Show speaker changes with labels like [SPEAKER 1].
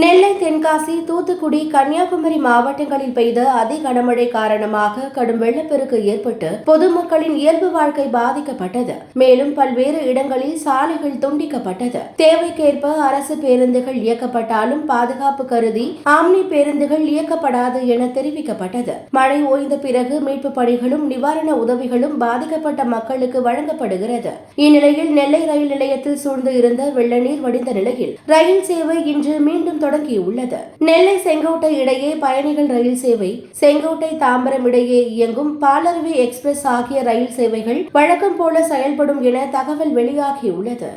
[SPEAKER 1] நெல்லை தென்காசி தூத்துக்குடி கன்னியாகுமரி மாவட்டங்களில் பெய்த அதி கனமழை காரணமாக கடும் வெள்ளப்பெருக்கு ஏற்பட்டு பொதுமக்களின் இயல்பு வாழ்க்கை பாதிக்கப்பட்டது. மேலும் பல்வேறு இடங்களில் சாலைகள் துண்டிக்கப்பட்டது. தேவைக்கேற்ப அரசு பேருந்துகள் இயக்கப்பட்டாலும் பாதுகாப்பு கருதி ஆம்னி பேருந்துகள் இயக்கப்படாது என தெரிவிக்கப்பட்டது. மழை ஓய்ந்த பிறகு மீட்பு பணிகளும் நிவாரண உதவிகளும் பாதிக்கப்பட்ட மக்களுக்கு வழங்கப்படுகிறது. இந்நிலையில் நெல்லை ரயில் நிலையத்தில் சூழ்ந்து இருந்த வெள்ள நீர் வடிந்த நிலையில் ரயில் சேவை இன்று மீண்டும் தொடங்கியுள்ளது. நெல்லை செங்கோட்டை இடையே பயணிகள் ரயில் சேவை செங்கோட்டை தாம்பரம் இடையே இயங்கும் பாலருவி எக்ஸ்பிரஸ் ஆகிய ரயில் சேவைகள் வழக்கம் போல செயல்படும் என தகவல் வெளியாகியுள்ளது.